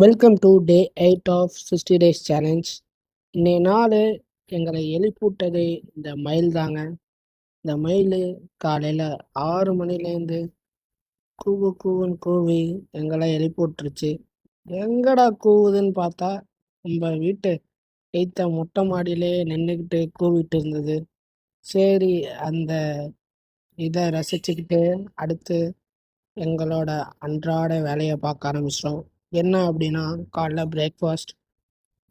Welcome to day eight of sixty days challenge இன்னைய நாள் எங்களை எழுப்பிவிட்டது இந்த மயில் தாங்க. இந்த மயில் காலையில் ஆறு மணிலேருந்து கூவு கூவுன்னு கூவி எங்களை எழுப்பிவிட்டுருச்சு. எங்கடா கூவுதுன்னு பார்த்தா நம்ம வீட்டு எய்த்த மொட்டை மாடியிலே நின்றுக்கிட்டு கூவிட்டு இருந்தது. சரி அந்த இதை ரசிச்சுக்கிட்டு அடுத்து எங்களோட அன்றாட வேலையை பார்க்க ஆரம்பிச்சிட்டோம். என்ன அப்படின்னா காலைல பிரேக்ஃபாஸ்ட்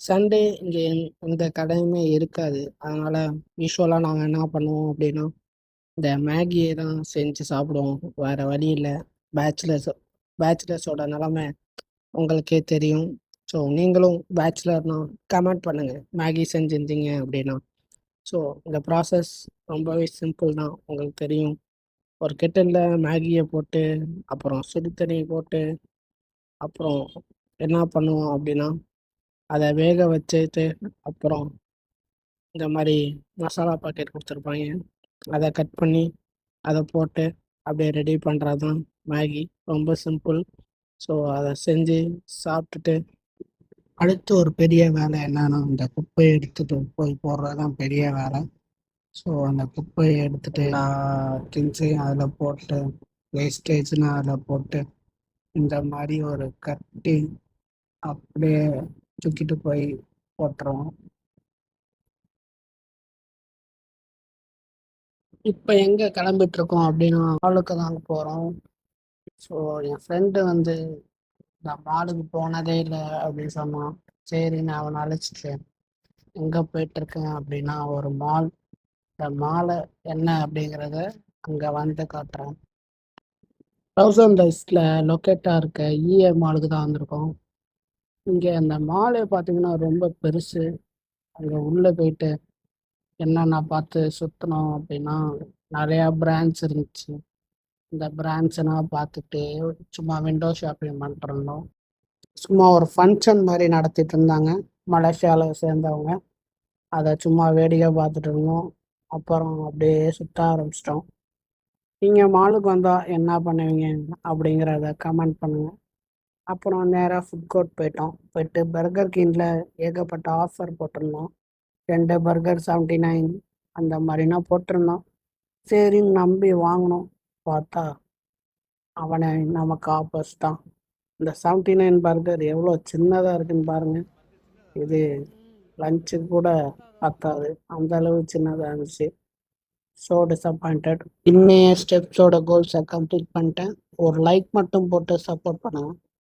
சண்டே இங்கே எந்த கடையுமே இருக்காது. அதனால் யூஸ்வலாக நாங்கள் என்ன பண்ணுவோம் அப்படின்னா இந்த மேகியை தான் செஞ்சு சாப்பிடுவோம். வேறு வழி இல்லை. பேச்சுலர்ஸ் பேச்சுலர்ஸோட நிலமை உங்களுக்கே தெரியும். ஸோ நீங்களும் பேச்சுலர்னா கமெண்ட் பண்ணுங்கள் மேகி செஞ்சுருந்தீங்க அப்படின்னா. ஸோ இந்த ப்ராசஸ் ரொம்பவே சிம்பிள் தான். உங்களுக்கு தெரியும். ஒரு கெட்டலில் மேகியை போட்டு அப்புறம் சுடு தண்ணி போட்டு அப்புறம் என்ன பண்ணுவோம் அப்படின்னா அதை வேக வச்சுட்டு அப்புறம் இந்த மாதிரி மசாலா பாக்கெட் கொடுத்துருப்பாங்க. அதை கட் பண்ணி அதை போட்டு அப்படியே ரெடி பண்ணுறது தான் மேகி. ரொம்ப சிம்பிள் ஸோ அதை செஞ்சு சாப்பிட்டுட்டு அடுத்து ஒரு பெரிய வேலை என்னன்னா இந்த குப்பையை எடுத்துட்டு போய் போடுறது தான் பெரிய வேலை. ஸோ அந்த குப்பையை எடுத்துட்டு எல்லா திங்ஸையும் அதில் போட்டு வேஸ்டேஜ்னால் அதில் போட்டு இந்த மாதிரி ஒரு கட்டி அப்படியே தூக்கிட்டு போய் போட்டுருவோம். இப்போ எங்கே கிளம்பிட்டு இருக்கோம் அப்படின்னா மாலுக்கு தான் போகிறோம் ஸோ என் ஃப்ரெண்டு வந்து நான் மாலுக்கு போனதே இல்லை அப்படின்னு சொன்னான் சரி நான் அவனை அழைச்சிட்டு எங்கே போயிட்டுருக்கேன் அப்படின்னா ஒரு மால். இந்த மாலை என்ன அப்படிங்கிறத அங்கே வந்து காட்டுறேன். தௌசண்ட் லைஸ்டில் லொக்கேட்டாக இருக்க இஏ மாலுக்கு தான் வந்திருக்கோம். இங்கே அந்த மாலே பார்த்தீங்கன்னா ரொம்ப பெருசு. அங்கே உள்ளே போயிட்டு என்னென்ன பார்த்து சுற்றினோம் அப்படின்னா நிறையா பிரான்ச் இருந்துச்சு. இந்த பிரான்ச்செல்லாம் பார்த்துட்டு சும்மா விண்டோ ஷாப்பிங் பண்ணிட்டுருந்தோம் சும்மா ஒரு ஃபங்க்ஷன் மாதிரி நடத்திட்டு இருந்தாங்க. மலேசியாவில் சேர்ந்தவங்க. அதை சும்மா வேடிக்கை பார்த்துட்டு இருந்தோம். அப்புறம் அப்படியே சுற்ற ஆரம்பிச்சிட்டோம். நீங்கள் மாலுக்கு வந்தால் என்ன பண்ணுவீங்க? அப்படிங்கிறத கமெண்ட் பண்ணுங்கள் அப்புறம் நேராக ஃபுட் கோர்ட் போயிட்டோம். போயிட்டு பர்கர் கிங்கில் ஏகப்பட்ட ஆஃபர் போட்டிருந்தோம். ரெண்டு பர்கர் செவன்ட்டி நைன் அந்த மாதிரினா போட்டிருந்தோம். சரின்னு நம்பி வாங்கினோம். பார்த்தா அவனை நமக்கு ஆப்போஸ் தான். இந்த செவன்ட்டி நைன் பர்கர் எவ்வளோ சின்னதாக இருக்குன்னு பாருங்கள் இது லஞ்சுக்கு கூட பத்தாது. அந்தளவு சின்னதாக இருந்துச்சு. ஸோ டிசப்பாயிண்டட் இன்னைய ஸ்டெப்ஸோட கோல்ஸை கம்ப்ளீட் பண்ணிட்டேன். ஒரு லைக் மட்டும் போட்டு சப்போர்ட் பண்ணுங்கள்